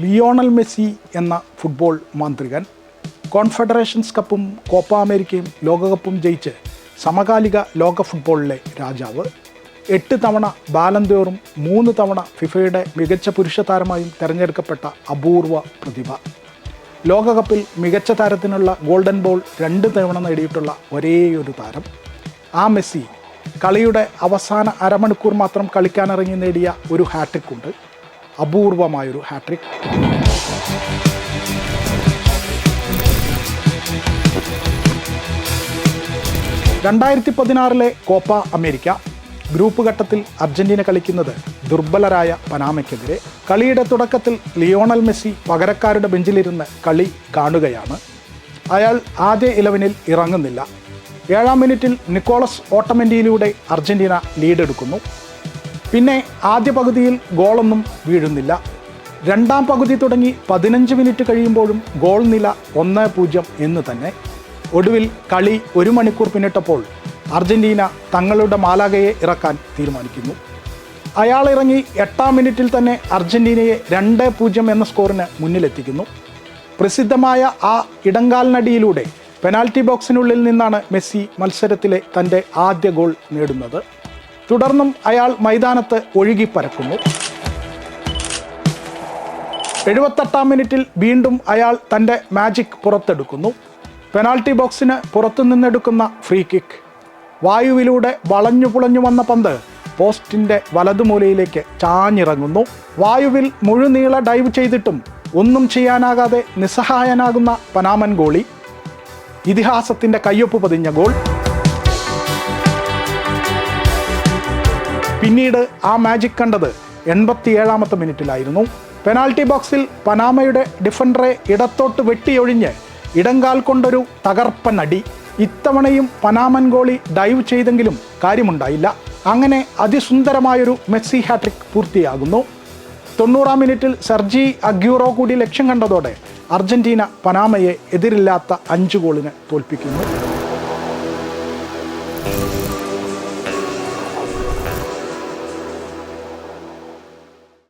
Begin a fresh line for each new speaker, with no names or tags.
Lionel Messi എന്ന football മാന്ത്രികൻ confederations കപ്പും കോപ്പ അമേരിക്കയും ലോകകപ്പും ജയിച്ച് സമകാലിക ലോക ഫുട്ബോളിലെ രാജാവ്. എട്ട് തവണ ബാലന്തോറും മൂന്ന് തവണ ഫിഫയുടെ മികച്ച പുരുഷ താരമായും തിരഞ്ഞെടുക്കപ്പെട്ട അപൂർവ പ്രതിഭ. ലോകകപ്പിൽ മികച്ച താരത്തിനുള്ള ഗോൾഡൻ ബോൾ രണ്ട് തവണ നേടിയിട്ടുള്ള ഒരേയൊരു താരം. ആ മെസ്സി കളിയുടെ അവസാന അരമണിക്കൂർ മാത്രം കളിക്കാനിറങ്ങി നേടിയ ഒരു ഹാട്രിക് ഉണ്ട്. അപൂർവമായൊരു ഹാട്രിക് രണ്ടായിരത്തി പതിനാറിലെ കോപ്പ അമേരിക്ക ഗ്രൂപ്പ് ഘട്ടത്തിൽ അർജന്റീന കളിക്കുന്നത് ദുർബലരായ പനാമയ്ക്കെതിരെ. കളിയുടെ തുടക്കത്തിൽ ലിയോണൽ മെസ്സി പകരക്കാരുടെ ബെഞ്ചിലിരുന്ന് കളി കാണുകയാണ്. അയാൾ ആദ്യ ഇലവനിൽ ഇറങ്ങുന്നില്ല. ഏഴാം മിനിറ്റിൽ നിക്കോളസ് ഓട്ടമെന്റിയിലൂടെ അർജന്റീന ലീഡെടുക്കുന്നു. പിന്നെ ആദ്യ പകുതിയിൽ ഗോളൊന്നും വീഴുന്നില്ല. രണ്ടാം പകുതി തുടങ്ങി പതിനഞ്ച് മിനിറ്റ് കഴിയുമ്പോഴും ഗോൾ നില ഒന്ന് പൂജ്യം എന്ന് തന്നെ. ഒടുവിൽ കളി ഒരു മണിക്കൂർ പിന്നിട്ടപ്പോൾ അർജന്റീന തങ്ങളുടെ മാലാകയെ ഇറക്കാൻ തീരുമാനിക്കുന്നു. അയാൾ ഇറങ്ങി എട്ടാം മിനിറ്റിൽ തന്നെ അർജന്റീനയെ രണ്ട് പൂജ്യം എന്ന സ്കോറിന് മുന്നിലെത്തിക്കുന്നു. പ്രസിദ്ധമായ ആ ഇടങ്കാലിനടിയിലൂടെ പെനാൽറ്റി ബോക്സിനുള്ളിൽ നിന്നാണ് മെസ്സി മത്സരത്തിലെ തന്റെ ആദ്യ ഗോൾ നേടുന്നത്. തുടർന്നും അയാൾ മൈതാനത്ത് ഒഴുകി പരക്കുന്നു എഴുപത്തെട്ടാം മിനിറ്റിൽ വീണ്ടും അയാൾ തന്റെ മാജിക് പുറത്തെടുക്കുന്നു. പെനാൽറ്റി ബോക്സിന് പുറത്തു നിന്നെടുക്കുന്ന ഫ്രീ കിക്ക്. വായുവിലൂടെ വളഞ്ഞു പുളഞ്ഞു വന്ന പന്ത് പോസ്റ്റിന്റെ വലതുമൂലയിലേക്ക് ചാഞ്ഞിറങ്ങുന്നു. വായുവിൽ മുഴുനീള ഡൈവ് ചെയ്തിട്ടും ഒന്നും ചെയ്യാനാകാതെ നിസ്സഹായനാകുന്ന പനാമൻ ഗോളി. ഇതിഹാസത്തിന്റെ കയ്യൊപ്പ് പതിഞ്ഞ ഗോൾ. പിന്നീട് ആ മാജിക് കണ്ടത് എൺപത്തിയേഴാമത്തെ മിനിറ്റിലായിരുന്നു. പെനാൽറ്റി ബോക്സിൽ പനാമയുടെ ഡിഫൻഡറെ ഇടത്തോട്ട് വെട്ടിയൊഴിഞ്ഞ് ഇടങ്കാൽ കൊണ്ടൊരു തകർപ്പൻ അടി ഇത്തവണയും പനാമൻ ഗോളി ഡൈവ് ചെയ്തെങ്കിലും കാര്യമുണ്ടായില്ല. അങ്ങനെ അതിസുന്ദരമായൊരു മെസ്സി ഹാട്രിക് പൂർത്തിയാകുന്നു. തൊണ്ണൂറാം മിനിറ്റിൽ സെർജി അഗ്യൂറോ കൂടി ലക്ഷ്യം കണ്ടതോടെ അർജന്റീന പനാമയെ എതിരില്ലാത്ത അഞ്ച് ഗോളിന് തോൽപ്പിക്കുന്നു.